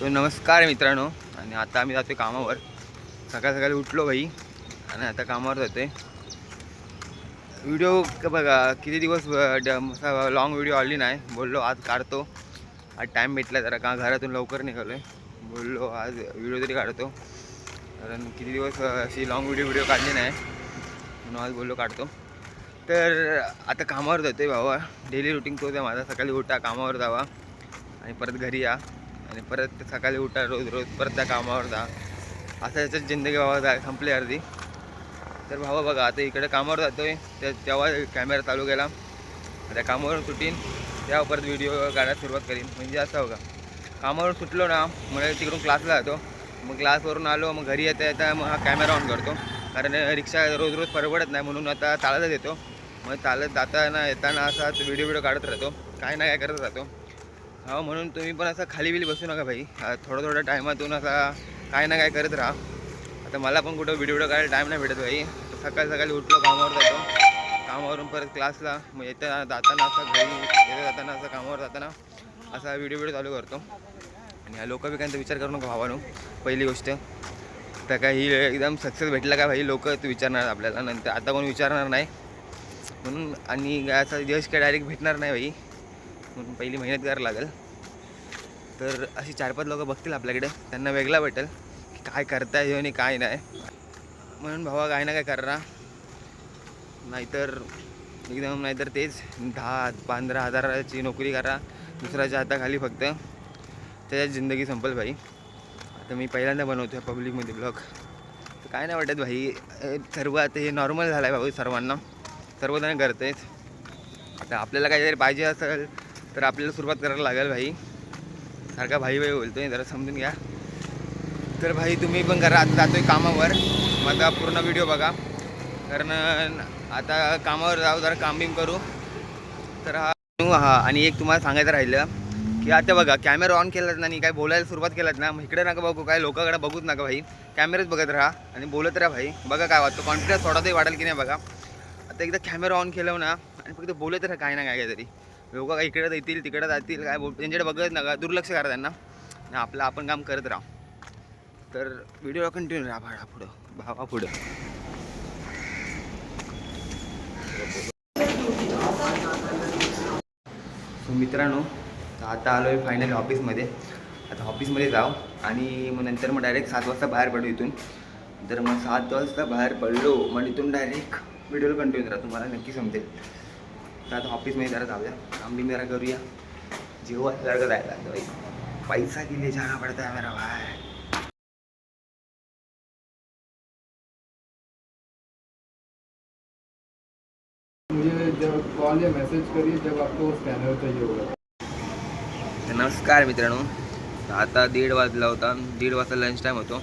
तो नमस्कार मित्रांनो. आणि आता आम्ही जातोय कामावर. सकाळ सकाळी उठलो भाई. आणि आता कामावर जातोय. व्हिडिओ बघा किती दिवस लॉंग व्हिडिओ आली नाही. बोललो आज काढतो. आज टाईम भेटला जरा का घरातून लवकर निघालो आहे बोललो आज व्हिडिओ तरी काढतो. कारण किती दिवस अशी लॉंग व्हिडिओ व्हिडिओ काढली नाही. म्हणून आज बोललो काढतो. तर आता कामावर जातोय भावा. डेली रुटीन तोच आहे माझा. सकाळी उठा कामावर जावा. आणि परत घरी या. आणि परत सकाळी उठा रोज रोज परत त्या कामावर जा. असं याच्यात जिंदगी भावा जा संपली अर्धी. तर भावा बघा आता इकडे कामावर जातोय त्या तेव्हा कॅमेरा चालू केला. त्या कामावरून सुटीन तेव्हा परत व्हिडिओ काढायला सुरुवात करीन. म्हणजे असं हो का कामावरून सुटलो ना मग तिकडून क्लासला जातो. मग क्लासवरून आलो मग घरी येता येता मग हा कॅमेरा ऑन करतो. कारण रिक्षा रोज रोज परवडत नाही म्हणून आता चालतच येतो. मग चालत जाताना येताना असाच व्हिडिओ व्हिडिओ काढत राहतो. काय ना काय करत राहतो. हो म्हणून तुम्ही पण असं खाली बिली बसू नका भाई. थोडं थोडं टायमातून असा काय ना काय करत राहा. आता मला पण कुठं व्हिडिओ व्हिडिओ काढायला टाईम नाही भेटत भाई. सकाळी सकाळी उठलो कामावर जातो. कामावरून परत क्लासला मग येताना जाताना असं घरी येता जाताना असं कामावर जाताना असा व्हिडिओ व्हिडिओ चालू करतो. आणि ह्या लोक बिकांचा विचार करू नका भावानो पहिली गोष्ट. तर काय ही एकदम सक्सेस भेटला का भाई? लोक तू विचारणार आपल्याला. नंतर आता कोण विचारणार नाही. म्हणून आणि असं यश काय डायरेक्ट भेटणार नाही भाई. म्हणून पहिली मेहनत करायला लागेल. तर अशी चार पाच लोकं बघतील आपल्याकडे. त्यांना वेगळा भेटेल की काय करता येऊ आणि काय नाही. म्हणून भावा काय ना काय करा नाहीतर एकदम नाहीतर तेच. दहा पंधरा हजाराची नोकरी करा. दुसऱ्याच्या हाताखाली फक्त. त्याच्यात जिंदगी संपल भाई. आता मी पहिल्यांदा बनवतो आहे पब्लिकमध्ये ब्लॉग तर काय नाही वाटत भाई. सर्व आता हे नॉर्मल झालं आहे भाऊ सर्वांना. सर्वजण करत आहेत आता आपल्याला काहीतरी पाहिजे असेल तर आपल्याला सुरुवात करायला लागेल भाई. सारखा भाई भाई बोलतोय जरा समजून घ्या. तर भाई तुम्ही पण करा आता जातोय कामावर. माझा पूर्ण व्हिडिओ बघा. कारण आता कामावर जाऊ जरा काम बीम करू. तर हा हा आणि एक तुम्हाला सांगायचं राहिलं की आता बघा कॅमेरा ऑन केलात ना आणि काय बोलायला सुरुवात केलात ना मग इकडे नका बघू काय लोकांकडे बघूच नका भाई. कॅमेराच बघत राहा आणि बोलत राहा भाई. बघा काय वाटतं कॉन्फिडन्स थोडा तरी वाढेल की नाही बघा. आता एकदा कॅमेरा ऑन केलं ना आणि फक्त बोलत राहा काय ना काय काहीतरी लोक काय इकडे येतील तिकडे जातील काय बोल त्यांच्याकडे बघत नका दुर्लक्ष करा त्यांना. आणि आपलं आपण काम करत राहा. तर व्हिडिओला कंटिन्यू राहा भाडा पुढं. भावा पुढं. सो मित्रांनो आता आलो आहे फायनली ऑफिसमध्ये आता ऑफिसमध्ये जाऊ. आणि मग नंतर मग डायरेक्ट सात वाजता बाहेर पडू इथून. तर मग सात वाजता बाहेर पडलो मग इथून डायरेक्ट व्हिडिओला कंटिन्यू राहा तुम्हाला नक्की समजेल. तर आता ऑफिसमध्ये जरा जाऊया. काम बी जरा करूया. जेव्हा सारखं जायला पैसा के लिए जाना पडता है मेरा भाई मुझे जब कॉल या मैसेज करिए जब आपको वो स्कैनर चाहिए होगा। तर नमस्कार मित्रांनो. तर आता दीड वाजला होता. दीड वाजता लंच टाईम होतो.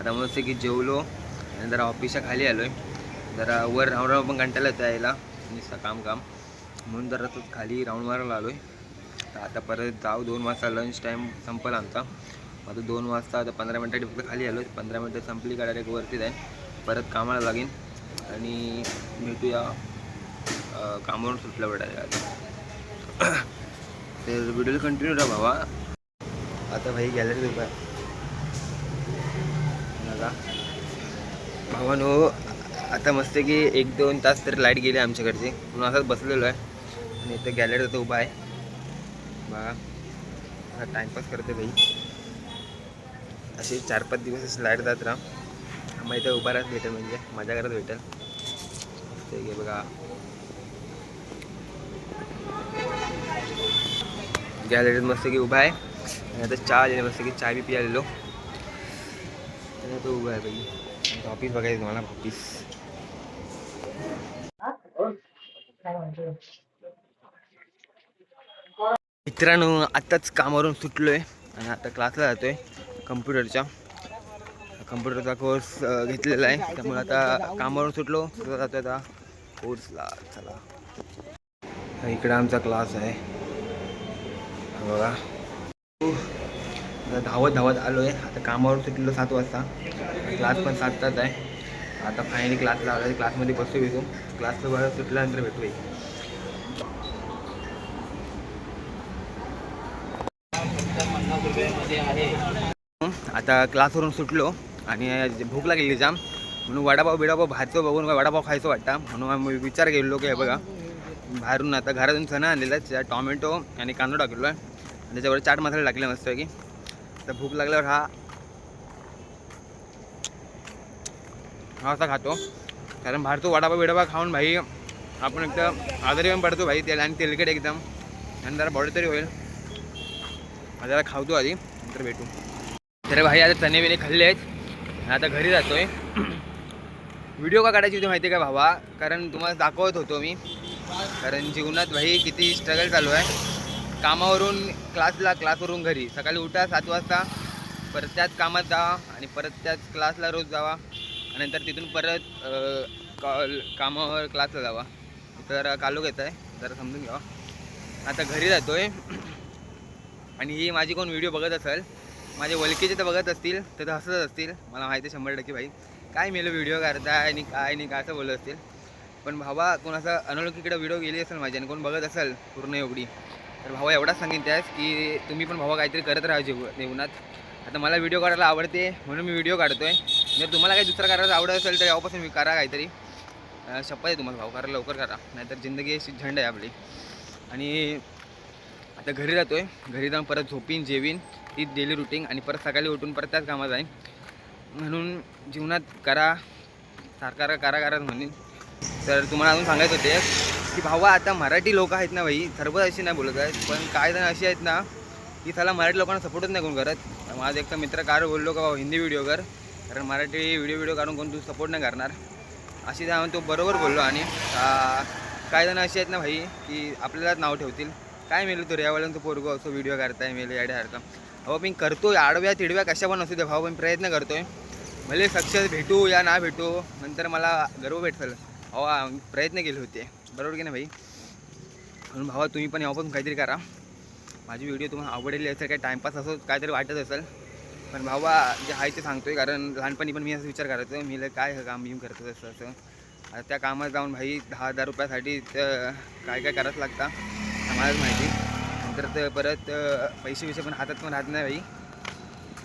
आता मस्त की जेवलो. आणि जरा ऑफिसच्या खाली आलो आहे जरा वर राऊंड पण कंटाळा यायला. नुसतं काम काम. म्हणून जरा तो खाली राऊंड मारायला आलो आहे तर आता परत जाऊ दोन वाजता लंच टाईम संपला आमचा. आता दोन वाजता आता पंधरा मिनटासाठी फक्त खाली आलो पंधरा मिनटं संपली का डायरेक्ट वरती जाईन. परत कामाला लागेन. आणि भेटूया कामावरून सुटल्यावर डायरेक्ट आता तर व्हिडिओ कंटिन्यू राहा भावा. आता भाई गॅलरी उभा बघा. भावानो आता मस्त की एक दोन तास तरी लाइट गेली आमच्याकडची. म्हणून असंच बसलेलो आहे. आणि इथं गॅलरीत आता उभा आहे. बघा. आता टाईमपास करते बाई. असे चार पाच दिवस असे लाइट जात राहा. मग इथं उभा राहत भेटेल म्हणजे. माझ्या घरात भेटेल. ते की बघा. गॅलरीत मस्त की उभा आहे. आणि आता चहा आलेली मस्त की चाय बी पियालेलो. आणि उभा आहे बाई. ऑफिस बघायचं तुम्हाला ऑफिस मित्रांनो आत्ताच कामावरून सुटलो आहे आणि आता क्लासला जातो आहे कम्प्युटरच्या. कम्प्युटरचा कोर्स घेतलेला आहे. त्यामुळे आता कामावरून सुटलो. जातो आता कोर्सला. चला. इकडे आमचा क्लास आहे. बघा. आता धावत धावत आलो आहे आता कामावर सुटलो सात वाजता. क्लास पण सात तास आहे. आता फायनली क्लासला आलो क्लासमध्ये बसतो भेटू. क्लासला बरं सुटल्यानंतर भेटू. आता क्लासवरून सुटलो आणि भूक लागली जाम. म्हणून वडापाव बिडापाव बाहेरचं बघून वडापाव खायचं वाटतं. म्हणून आम्ही विचार केलेलो की हे बघा बाहेरून आता घरातून चणा आणलेला आहे त्याच्यात टॉमॅटो आणि कांदा टाकलेलो आहे. आणि त्याच्यावर चाट मसाला टाकले की तर भूक लागल्यावर हा हा असा खातो. कारण बाहेरचं वडापाव बिडापाव खाऊन भाई आपण एकदम आजारी पण पडतो भाई तेल आणि तेलकट एकदम. आणि जरा बॉडी तरी होईल. जरा खावतो आधी नंतर भेटू. तर भाई आता चणे बिणे खाल्ले आहेत. आता घरी जातो आहे व्हिडिओ का काढायची होती माहिती आहे का भावा? कारण तुम्हाला दाखवत होतो मी. कारण जीवनात भाई किती स्ट्रगल चालू आहे. कामावरून क्लासला क्लासवरून घरी. सकाळी उठा सात वाजता. परत त्याच कामात जावा आणि परत त्याच क्लासला रोज जावा. आणि नंतर तिथून परत कॉल कामावर क्लासला जावा. तर कालू येत आहे. जरा समजून घ्यावा. आता घरी जातो आहे आणि ही माझी कोण व्हिडिओ बघत असेल माझे वलकीचे तर बघत असतील तर ते हसत असतील. मला माहिती आहे शंभर टक्के भाई. काय मेलं व्हिडिओ करताय आणि काय नाही काय असं बोलत असतील. पण भावा कोण असं अनोळखीकडे व्हिडिओ गेली असेल माझी आणि कोण बघत असेल पूर्ण एवढी तर भावा एवढाच सांगेन त्यास की तुम्ही पण भावा काहीतरी करत राहा जेव जेवणात. आता मला व्हिडिओ काढायला आवडते म्हणून मी व्हिडिओ काढतो आहे जर तुम्हाला काही दुसरं करायला आवडत असेल तर यापासून मी करा काहीतरी. अं, शपथ आहे तुम्हाला भाऊ करा लवकर करा. नाहीतर जिंदगी अशी झंड आहे आपली. आणि आता घरी जातो आहे घरी जाऊन परत झोपीन जेवीन. ती डेली रुटीन आणि परत सकाळी उठून परत त्याच कामात जाईन. म्हणून जीवनात करा सारखा करा करा म्हणेन. तर तुम्हाला अजून सांगायचं होते की भावा आता मराठी लोक आहेत ना भाई सर्व अशी नाही बोलत आहेत पण काय जण अशी आहेत ना की त्याला मराठी लोकांना सपोर्टच नाही कोण करत. माझा एक मित्र कार बोललो का भाऊ हिंदी व्हिडिओ कर. कारण मराठी व्हिडिओ व्हिडिओ काढून कोण तू सपोर्ट नाही करणार. अशी त्या तो बरोबर बोललो आणि काही काय जण अशी आहेत ना भाई की आपल्यालाच नाव ठेवतील. काय मेलं तो? रेवाल्यानं तो पोरगो असं व्हिडिओ करताय मेले याड्यासारखा अहो मी करतो आडव्या तिडव्या कशा पण असू दे भाऊ पण प्रयत्न करतोय. मला सक्सेस भेटू या ना भेटू नंतर मला गर्व भेटल. अहो मी प्रयत्न केले होते. बरोबर की नाही भाई? म्हणून भावा तुम्ही पण यापासून काहीतरी करा. माझी व्हिडिओ तुम्हाला आवडलेली असेल काही टाईमपास असो काहीतरी वाटत असेल. पण भावा जे आहे ते सांगतोय कारण लहानपणी पण मी असं विचार करायचो मी काय काम बिम करतो असं असं. आता त्या कामात जाऊन भाई दहा हजार रुपयासाठी काय काय करायचं लागतं. आम्हालाच माहिती. नंतर तर परत पैसे वैसे पण हातात पण राहत नाही भाई.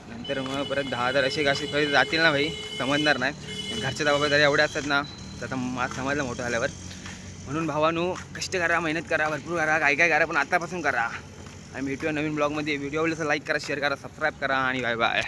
नंतर मग परत दहा हजार असे असे खरे जातील ना भाई. समजणार नाही. घरच्या जबाबदाऱ्या एवढ्या असतात ना तर आता मला समजलं मोठं झाल्यावर. म्हणून भावानू कष्ट करा मेहनत करा भरपूर करा काय काय करा पण आतापासून करा. आणि भेटूया नवीन ब्लॉगमध्ये. व्हिडिओ आवडलं तर लाईक करा शेअर करा सबस्क्राईब करा आणि बाय बाय